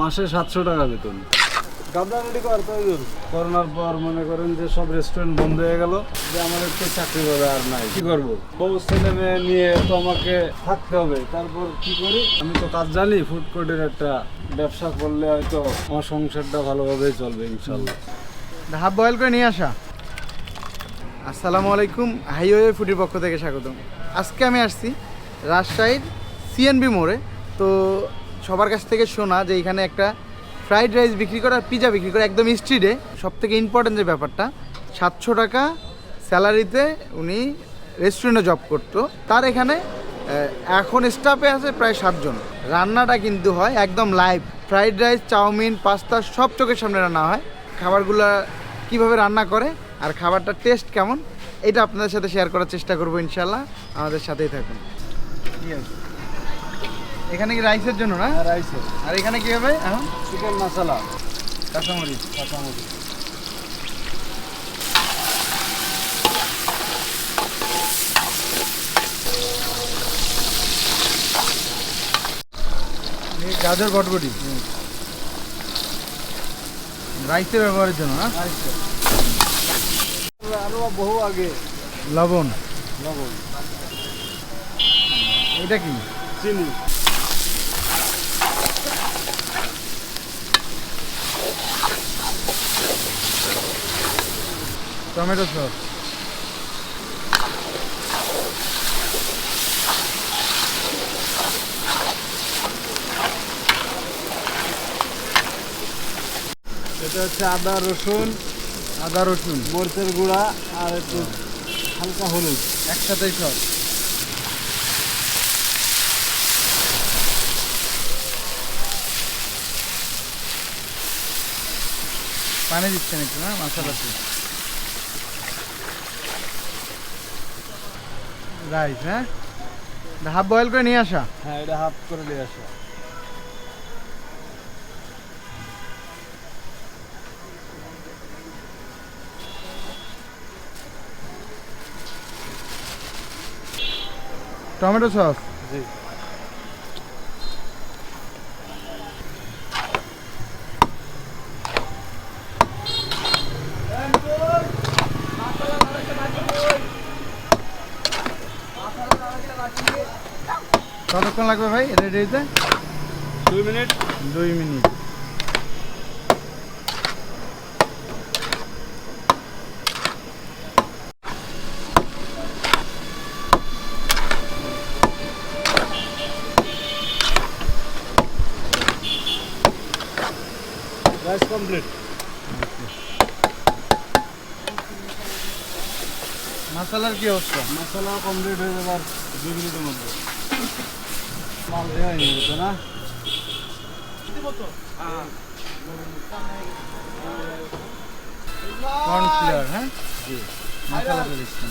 মাসে সাতশো টাকা বেতন। গাবলা রেডি কর করোনার পর মনে করেন যে সব রেস্টুরেন্ট বন্ধ হয়ে গেল, যে আমার একটু চাকরি পাবে আর নাই। কি করব? বউ, ছেলে, মেয়ে নিয়ে তো আমাকে থাকতে হবে। তারপর কি করি? আমি তো কাজ জানি ফুড কোর্টের একটা ব্যবসা করলে হয়তো আমার সংসারটা ভালোভাবেই চলবে, ইনশাল্লাহ। হাফ বয়েল করে নিয়ে আসা। আসসালামু আলাইকুম, হাইওয়ে ফুডের পক্ষ থেকে স্বাগতম। আজকে আমি আসছি রাজশাহীর সিএনবি মোড়ে। তো সবার কাছ থেকে শোনা যে এখানে একটা ফ্রাইড রাইস বিক্রি করা আর পিজা বিক্রি করা একদম স্ট্রিটে সব থেকে ইম্পর্টেন্ট যে ব্যাপারটা, সাতশো টাকা স্যালারিতে উনি রেস্টুরেন্টে জব করতো। তার এখানে এখন স্টাফে আছে প্রায় সাতজন রান্নাটা কিন্তু হয় একদম live fried rice chow mein pasta সব চোখের সামনে রান্না হয়। খাবারগুলো কীভাবে রান্না করে আর খাবারটার টেস্ট কেমন, এটা আপনাদের সাথে শেয়ার করার চেষ্টা করব ইনশাল্লাহ আমাদের সাথেই থাকুন। এখানে কি রাইসের জন্য না? রাইসে আর এখানে কি হবে এখন? চিকেন মশলা কাঁচামরিচ। কাঁচামরিচ। এই গাজর বটবটি? রাইসের ব্যবহারের জন্য না? আরও বহু আগে। লবণ। লবণ। এটা কি? চিনি। Tomato sauce. এটা হচ্ছে আদা, রসুন আদা, রসুন, মরিচের গুঁড়া আর একটু হালকা হলুদ, একসাথেই সব। পানি দিচ্ছেন একটু না মশলাতে রাইস হ্যাঁ? হাফ বয়েল করে নিয়ে আসা। হ্যাঁ এটা হাফ করে নিয়ে আসা। টমেটো সস জি। কতক্ষণ লাগবে ভাই? রেডি হইতে দুই মিনিট। দুই মিনিট। রাইস কমপ্লিট মশলার কি অবস্থা? মশলা কমপ্লিট হয়ে যাবে আর দুই মিনিটের মধ্যে। মাল দেওয়া হয়ে গেছে না কর্নফ্লাওয়ার হ্যাঁ মশলা তো দিচ্ছেন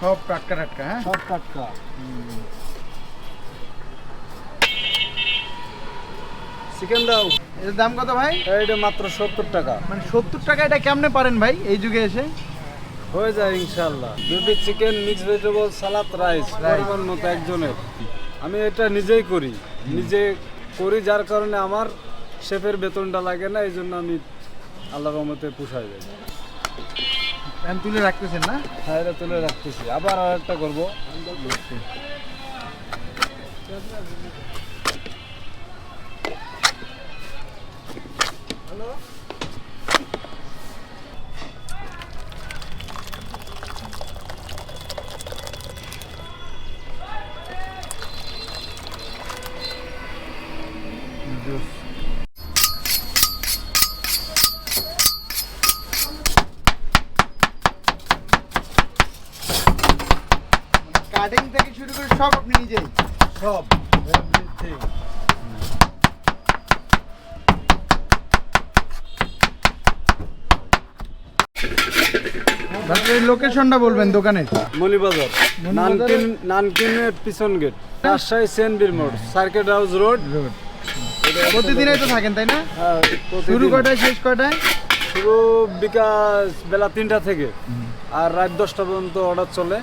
সব টাটকা টাটকা হ্যাঁ? সব টাটকা। চিকেন দাও। এর দাম কত ভাই? এইটা মাত্র সত্তর টাকা। মানে সত্তর টাকা এটা কেমনে পারেন ভাই এই যুগে এসে? হয়ে যায় ইনশাল্লাহ দুটি chicken mix vegetable salad rice পরিমাণ মতো একজনের। আমি এটা নিজেই করি। নিজে করি যার কারণে আমার শেফের বেতনটা লাগে না এই জন্য আমি আল্লাহ রহমতে পুষাই যাই। প্যান তুলে রাখতেছেন না? হ্যাঁ এটা তুলে রাখতেছি। আবার আর একটা করব। কাটিং লোকেশনটা বলবেন দোকানের মলিবাজার নানকিন নানকিনের পিছন গেট রাজশাহী সেনবির মোড় সার্কেট হাউস রোড। রোড। প্রতিদিনই তো থাকেন তাই না? হ্যাঁ শুরু। কটায় শেষ কটায় শুরু বিকাশ বেলা তিনটা থেকে। আর রাত দশটা পর্যন্ত অর্ডার চলে।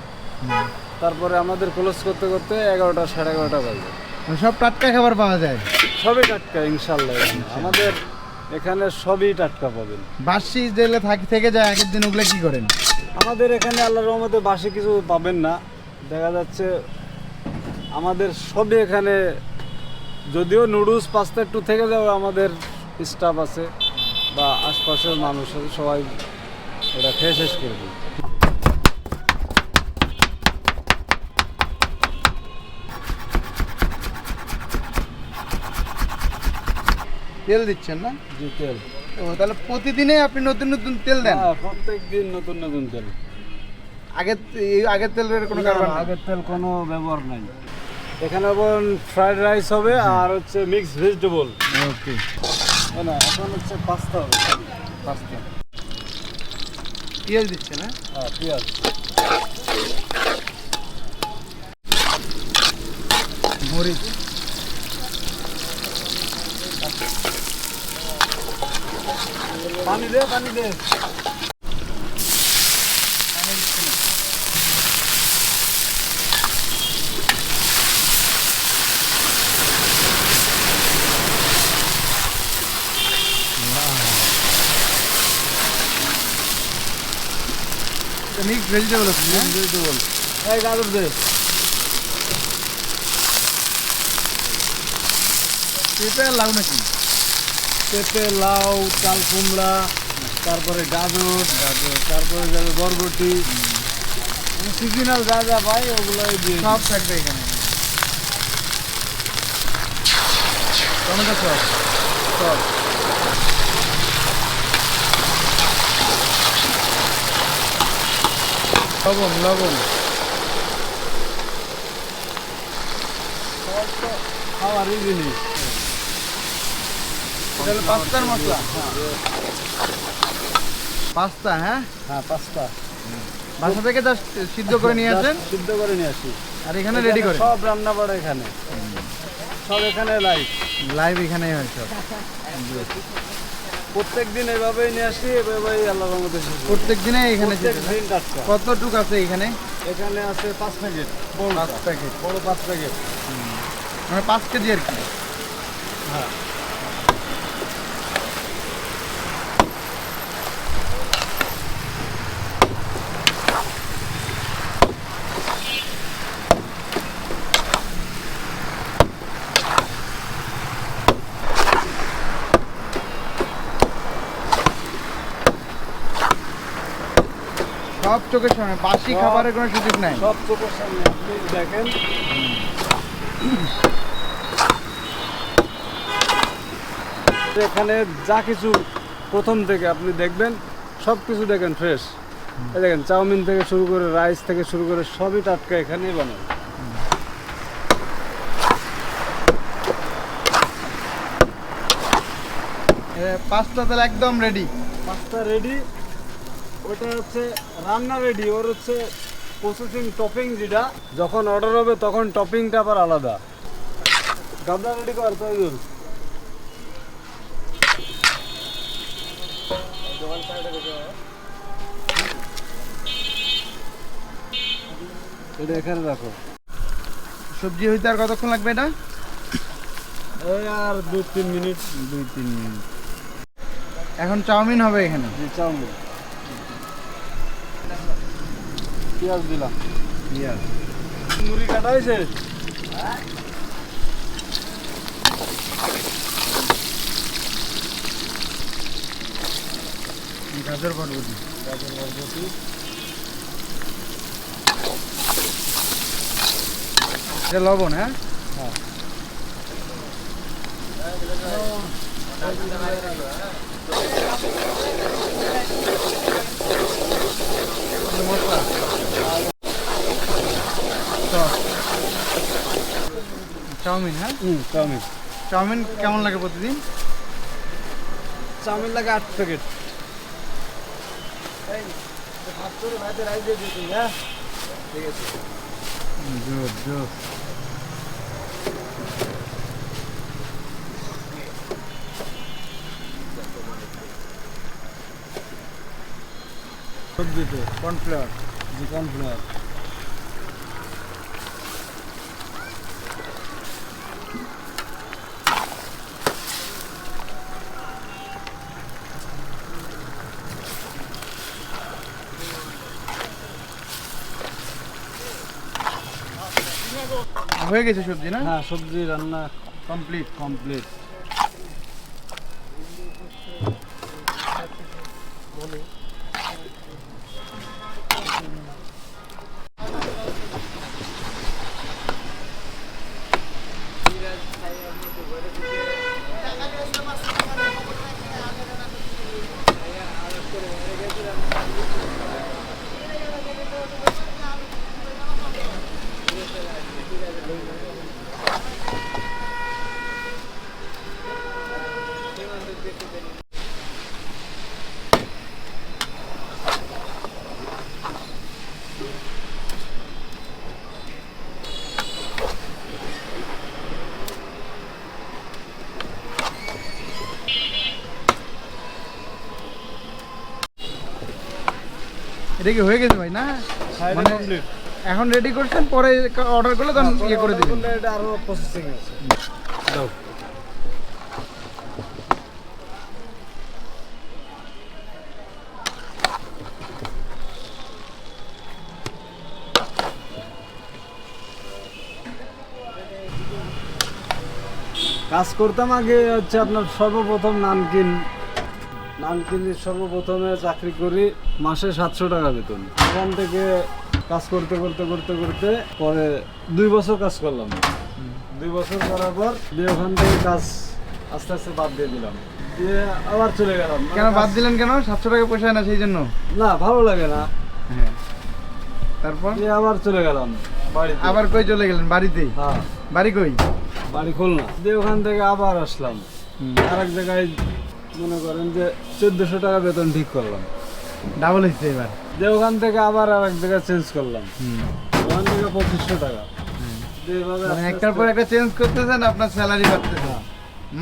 তারপরে আমাদের ক্লোজ করতে করতে এগারোটা সাড়ে এগারোটা বাজে। সব টাটকা খাবার পাওয়া যায়? সবই টাটকা ইনশাল্লাহ। আমাদের এখানে সবই টাটকা পাবেন। বাসি জেলে থাকি থেকে যায় আগের দিন ওগুলো কি করেন? আমাদের এখানে আল্লাহর রহমতে বাসি কিছু পাবেন না। দেখা যাচ্ছে আমাদের সবই এখানে যদিও নুডলস পাস্তা একটু থেকে যাবে আমাদের স্টাফ আছে বা আশপাশের মানুষ আছে সবাই এটা খেয়ে শেষ করে দিই তেল দিচ্ছেন না? জি তেল। ও তাহলে প্রতিদিনই আপনি নতুন নতুন তেল দেন? হ্যাঁ, প্রত্যেক দিন নতুন নতুন তেল। আগের আগের তেলের কোনো কারণ না, আগের তেল কোনো ব্যবহার নাই। এখানে এখন ফ্রাইড রাইস হবে আর হচ্ছে মিক্স ভেজিটেবল ওকে। না এখন হচ্ছে পাস্তা হবে। পাস্তা পেঁয়াজ দিচ্ছেন হ্যাঁ? হ্যাঁ পেঁয়াজ। মরিচ। পানি দে পানি দে মিক্স ভেজিটেবল আছে হ্যাঁ? ভেজিটেবল এই গাজর দে পেঁপে আর লাউ নাকি পেঁপে লাউ চাল কুমড়া তারপরে গাজর গাজর তারপরে যাবে বরবটি। সিজনাল যা যা পাই ওগুলোই দিয়ে সব থাকবে এখানে। Tomato sauce. লবণ লবণ। খাওয়ারই জিনিস এটা হলো পাস্তার মশলা? পাস্তা হ্যাঁ? হ্যাঁ পাস্তা বাসা থেকে জাস্ট সিদ্ধ করে নিয়ে আসেন? সিদ্ধ করে নিয়ে আসি। আর এখানে রেডি করে? সব রান্না পড়ে এখানে। সব এখানে লাইভ লাইভ এখানেই হয় সব। প্রত্যেক দিন এভাবেই নিয়ে আসি এভাবেই আল্লাহর রহমতে প্রত্যেক দিনে এখানে। কতটুক আছে এখানে? এখানে আছে পাঁচ প্যাকেট। বড় পাঁচ প্যাকেট। বড় পাঁচ প্যাকেট। মানে পাঁচ কেজি আর কি? হ্যাঁ। সব চোখের সামনে বাসি খাবারের কোনো সুযোগ নাই। সব চোখের সামনে আপনি দেখেন। এখানে যা কিছু প্রথম থেকে আপনি দেখবেন সব কিছু দেখেন ফ্রেশ দেখেন চাউমিন থেকে শুরু করে রাইস থেকে শুরু করে সবই টাটকা এখানেই বানায় পাস্তা তাহলে একদম রেডি পাস্তা রেডি ওটা হচ্ছে রান্না রেডি ওর হচ্ছে প্রসেসিং টপিং যেটা যখন অর্ডার হবে তখন টপিংটা আবার আলাদা। গাবলা রেডি কর তৈরি এটা এখানে রাখো। সবজি হইতে আর কতক্ষণ লাগবে এটা? এই আর দু তিন মিনিট দুই তিন মিনিট। এখন চাউমিন হবে এখানে। চাউমিন। পেঁয়াজ দিলাম পেঁয়াজ মুড়ি কাটা হয়েছে গাজর বরবটি গাজর বরবটি এটা লবণ হ্যাঁ হ্যাঁ মশলা সস চাউমিন হ্যাঁ? হুম চাউমিন। চাউমিন কেমন লাগে প্রতিদিন? চাউমিন লাগে আট প্যাকেট। হ্যাঁ? ঠিক আছে। সবজিতে কর্নফ্লাওয়ার জি কর্নফ্লাওয়ার হয়ে গেছে সবজি না? হ্যাঁ সবজি রান্না কমপ্লিট কমপ্লিট এটা কি হয়ে গেছে ভাই না? মানে এখন রেডি করছেন পরে অর্ডার করলে তখন ইয়ে করে দিবেন। এটা আরও প্রসেসিং আছে। দাও। কাজ করতাম আগে হচ্ছে আপনার সর্বপ্রথম নানকিন নানকিনে সর্বপ্রথমে চাকরি করি। মাসে সাতশো টাকা বেতন। এখান থেকে কাজ করতে করতে করতে করতে পরে দুই বছর কাজ করলাম। দুই বছর করার পর দিয়ে ওখান থেকে কাজ আস্তে আস্তে বাদ দিয়ে দিলাম। দিয়ে আবার চলে গেলাম। মানে কেন বাদ দিলেন কেন? সাতশো টাকা পয়সা না সেই জন্য? না ভালো লাগে না। হ্যাঁ। তারপর? দিয়ে আবার চলে গেলাম বাড়িতে। আবার কই চলে গেলেন? বাড়িতেই হ্যাঁ। বাড়ি কই? বাড়ি খুলনা। দিয়ে ওখান থেকে আবার আসলাম। আরেক জায়গায় মনে করেন যে চোদ্দশো টাকা বেতন ঠিক করলাম। ডাবল হচ্ছে এবার দিয়ে ওখান থেকে আবার আরেক জায়গায় চেঞ্জ করলাম। ওখান থেকে পঁচিশশো টাকা। মানে একটার পর একটা চেঞ্জ করতেছেন আপনার স্যালারি বাড়তেছে।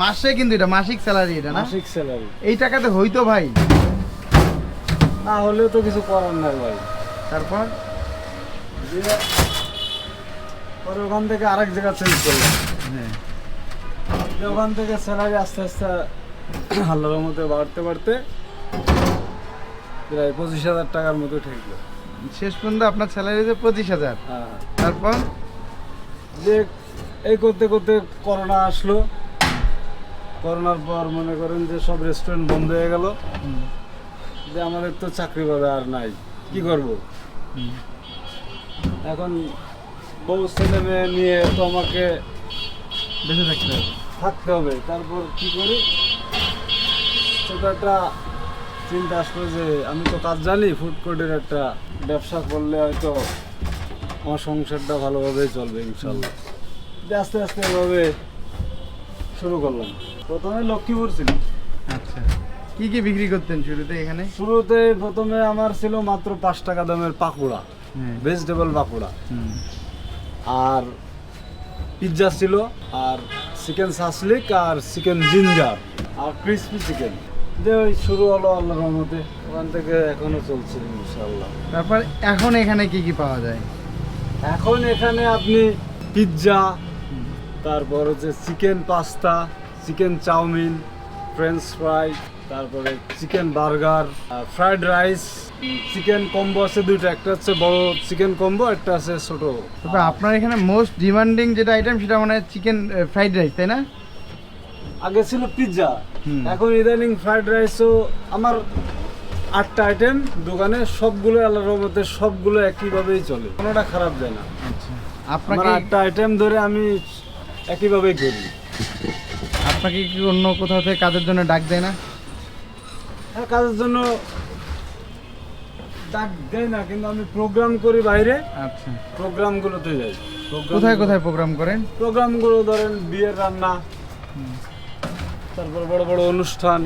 মাসে কিন্তু এটা মাসিক স্যালারি এটা না? মাসিক স্যালারি এই টাকাতে হইতো ভাই। না হলেও তো কিছু করার নাই ভাই। তারপর? পরে ওখান থেকে আরেক জায়গায় চেঞ্জ করলাম। হ্যাঁ। ওখান থেকে স্যালারি আস্তে আস্তে আল্লাহর মধ্যে বাড়তে বাড়তে প্রায় পঁচিশ হাজার টাকার মতো ঠেকলো। শেষ পর্যন্ত আপনার স্যালারি যে পঁচিশ হাজার। হ্যাঁ তারপর? যে এই করতে করতে করোনা আসলো। করোনার পর মনে করেন যে সব রেস্টুরেন্ট বন্ধ হয়ে গেল। যে আমাদের তো চাকরি পাবে আর নাই। কি করব? এখন বউ ছেলে মেয়ে নিয়ে তো আমাকে বেঁচে থাকতে হবে। থাকতে হবে। তারপর কি করি? ছোট একটা চিন্তা আসলো যে আমি তো কাজ জানি ফুড কোর্টের একটা ব্যবসা করলে হয়তো আমার সংসারটা ভালোভাবেই চলবে ইনশাল্লাহ। আস্তে আস্তে এভাবে শুরু করলাম। প্রথমে লক্ষ্মীপুর ছিল। আচ্ছা। কি কি বিক্রি করতেন শুরুতে এখানে? শুরুতে প্রথমে আমার ছিল মাত্র পাঁচ টাকা দামের পাকুড়া ভেজিটেবল পাকুড়া। আর পিৎজা ছিল আর চিকেন সাসলিক আর চিকেন জিঞ্জার আর ক্রিসপি চিকেন যে ওই শুরু হলো আল্লাহর রহমতে ওখান থেকে এখনও চলছে ইনশাল্লাহ তারপর এখন এখানে কি কি পাওয়া যায়? এখন এখানে আপনি পিৎজা তারপর হচ্ছে chicken pasta chicken chow mein french fry তারপরে chicken burger fried rice chicken combo আছে দুইটা একটা হচ্ছে বড় চিকেন কম্বো একটা আছে ছোট। আপনার এখানে মোস্ট ডিমান্ডিং যেটা আইটেম সেটা মানে চিকেন ফ্রাইড রাইস তাই না? আগে ছিল পিৎজা। এখন ইদানিং ফ্রাইড রাইসও আমার আটটা আইটেম দোকানে সবগুলো আল্লাহর রহমতে সবগুলো একইভাবেই চলে। কোনোটা খারাপ যায় না। আচ্ছা। আপনাকে আটটা আইটেম ধরে আমি একইভাবেই করি। আপনাকে কি অন্য কোথাও থেকে কাজের জন্য ডাক দেয় না? হ্যাঁ কাজের জন্য ডাক দেয় না কিন্তু আমি প্রোগ্রাম করি বাইরে। আচ্ছা। প্রোগ্রামগুলোতে যাই। কোথায় কোথায় প্রোগ্রাম করেন? প্রোগ্রামগুলো ধরেন বিয়ের রান্না। তারপর বড় বড় অনুষ্ঠান।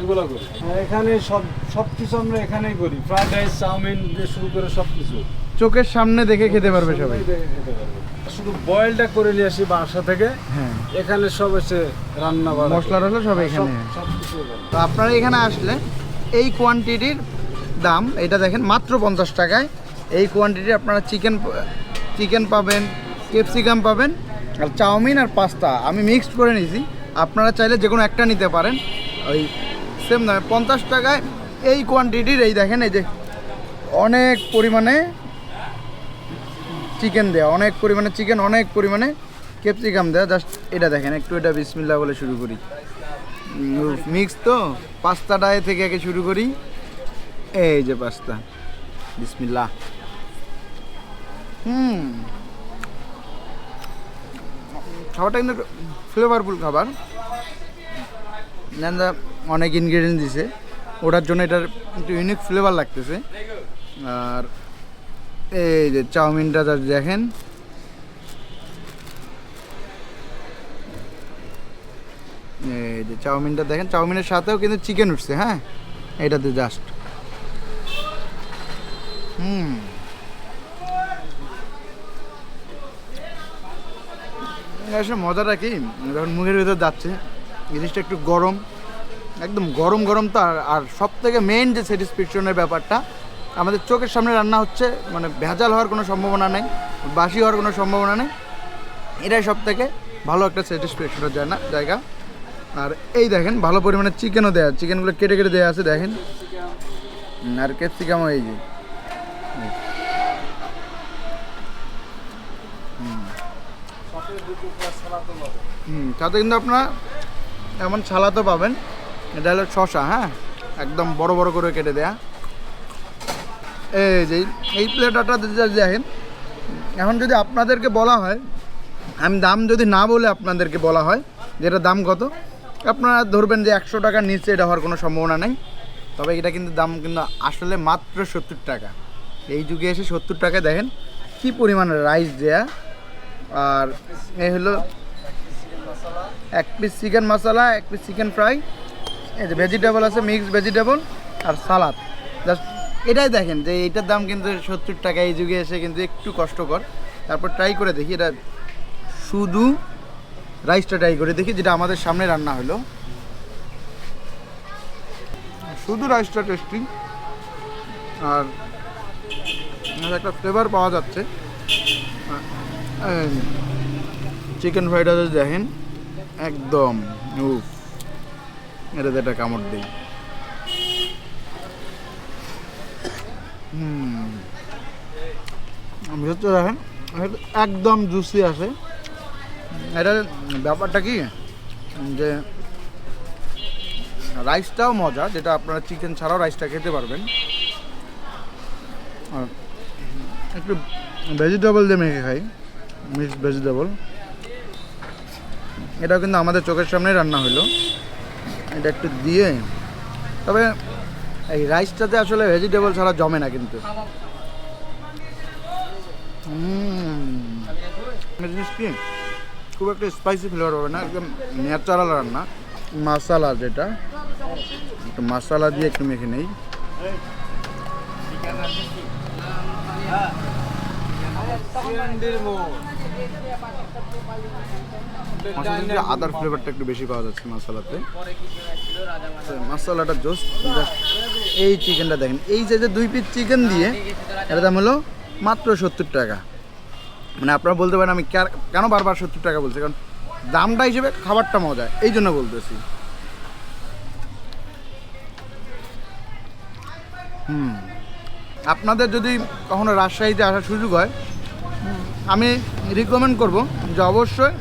এগুলো করি। হ্যাঁ, এখানে সব সব কিছু আমরা এখানেই করি। ফ্রাইড রাইস চাউমিন দিয়ে শুরু করে সব কিছু চোখের সামনে দেখে খেতে পারবে সবাই। শুধু বয়েলটা করে নিয়ে আসি বাসা থেকে। হ্যাঁ। এখানে সব এসে রান্না মশলা টশলা সব এখানে। সব কিছু এখানে। তো আপনারা এখানে আসলে এই কোয়ান্টিটির দাম এটা দেখেন মাত্র পঞ্চাশ টাকায়। এই কোয়ান্টিটি আপনারা চিকেন চিকেন পাবেন ক্যাপসিকাম পাবেন আর চাউমিন আর পাস্তা আমি মিক্সড করে নিয়েছি। আপনারা চাইলে যে কোনো একটা নিতে পারেন। ওই সেম দামে পঞ্চাশ টাকায় এই কোয়ান্টিটির এই দেখেন, এই যে অনেক পরিমাণে চিকেন দেওয়া অনেক পরিমাণে চিকেন অনেক পরিমাণে ক্যাপসিকাম দেওয়া জাস্ট এটা দেখেন, একটু এটা বিসমিল্লা বলে শুরু করি। মিক্স তো? পাস্তাটায় থেকে আগে শুরু করি। এই যে পাস্তা বিসমিল্লা হুম। খাবারটা কিন্তু ফ্লেভারফুল খাবার। নেন্দা অনেক ইনগ্রিডিয়েন্ট দিছে। ওটার জন্য এটার একটু ইউনিক ফ্লেভার লাগতেছে। আর এই যে চাউমিনটা just দেখেন। এই যে চাউমিনটা দেখেন। চাউমিনের সাথেও কিন্তু চিকেন উঠছে হ্যাঁ? এটাতে জাস্ট হুম। আসলে মজাটা কি? যখন মুখের ভিতর যাচ্ছে, জিনিসটা একটু গরম, একদম গরম গরম তো আর সব থেকে মেন যে স্যাটিসফ্যাকশনের ব্যাপারটা, আমাদের চোখের সামনে রান্না হচ্ছে মানে ভেজাল হওয়ার কোনো সম্ভাবনা নেই, বাসি হওয়ার কোনো সম্ভাবনা নেই, এটাই সব থেকে ভালো একটা স্যাটিসফ্যাকশনের জায়গা জায়গা। আর এই দেখেন, ভালো পরিমাণে চিকেনও দেওয়া চিকেনগুলো কেটে কেটে দেওয়া আছে, দেখেন। আর ক্যাপসিকামও এই যে। হুম, তাতে কিন্তু আপনার এমন ছালাতো পাবেন। এটা হলো শশা হ্যাঁ? একদম বড় বড় করে কেটে দেয়া। এই যে, এই প্লেটাটা দেখেন এখন যদি আপনাদেরকে বলা হয়, আমি দাম যদি না বলে আপনাদেরকে বলা হয়, যে যেটা দাম কত, আপনারা ধরবেন যে একশো টাকার নিচে এটা হওয়ার কোনো সম্ভাবনা নেই। তবে এটা কিন্তু দাম কিন্তু আসলে মাত্র সত্তর টাকা। এই যুগে এসে সত্তর টাকায় দেখেন, কি পরিমাণ রাইস দেয়া। আর এই হলো এক পিস চিকেন মশলা এক পিস চিকেন ফ্রাই এই যে ভেজিটেবল আছে মিক্সড ভেজিটেবল আর সালাদ জাস্ট এটাই দেখেন যে এইটার দাম কিন্তু সত্তর টাকা এই যুগে এসে কিন্তু একটু কষ্টকর। তারপর ট্রাই করে দেখি, এটা শুধু রাইসটা ট্রাই করে দেখি, যেটা আমাদের সামনে রান্না হলো। শুধু রাইসটা টেস্টি আর একটা ফ্লেভার পাওয়া যাচ্ছে। চিকেন ফ্রাইড রাইস দেখেন। একদম, উফ এটাতে একটা কামড় দিই। ভেতরে দেখেন, একদম জুসি আছে এটার ব্যাপারটা কি, যে রাইসটাও মজা, যেটা আপনারা চিকেন ছাড়াও রাইসটা খেতে পারবেন। একটু ভেজিটেবল দিয়ে মেখে খাই। Mixed vegetable. এটাও কিন্তু আমাদের চোখের সামনে রান্না হলো এটা একটু দিয়ে, তবে এই রাইসটাতে আসলে ভেজিটেবল ছাড়া জমে না কিন্তু। খুব একটা স্পাইসি ফ্লেভার হবে না, একদম ন্যাচারাল রান্না। মশালা যেটা, একটু মশালা দিয়ে একটু মেখে নেই। আদার ফ্লেভারটা একটু বেশি পাওয়া যাচ্ছে মশলাতে মশলাটা জোস এই চিকেনটা দেখেন। এই যে যে দুই পিস চিকেন দিয়ে, এটার দাম হলো মাত্র সত্তর টাকা। মানে আপনারা বলতে পারেন, আমি কেন বারবার সত্তর টাকা বলছি? কারণ দামটা হিসেবে খাবারটা মজা, এই জন্য বলতেছি। হুম। আপনাদের যদি কখনো রাজশাহীতে আসার সুযোগ হয় আমি রিকমেন্ড করব যে অবশ্যই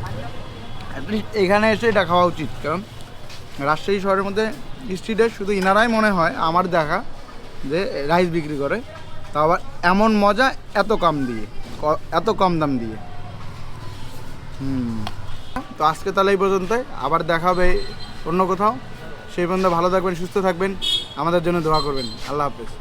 এখানে এসে এটা খাওয়া উচিত। কারণ রাজশাহী শহরের মধ্যে স্ট্রিটে শুধু ইনারাই মনে হয়, আমার দেখা, যে রাইস বিক্রি করে। তা আবার এমন মজা এত কম দিয়ে এত কম দাম দিয়ে। হুম। তো আজকে তাহলে এই পর্যন্তই। আবার দেখা হবে অন্য কোথাও। সেই পর্যন্ত ভালো থাকবেন, সুস্থ থাকবেন। আমাদের জন্য দোয়া করবেন। আল্লাহ হাফেজ।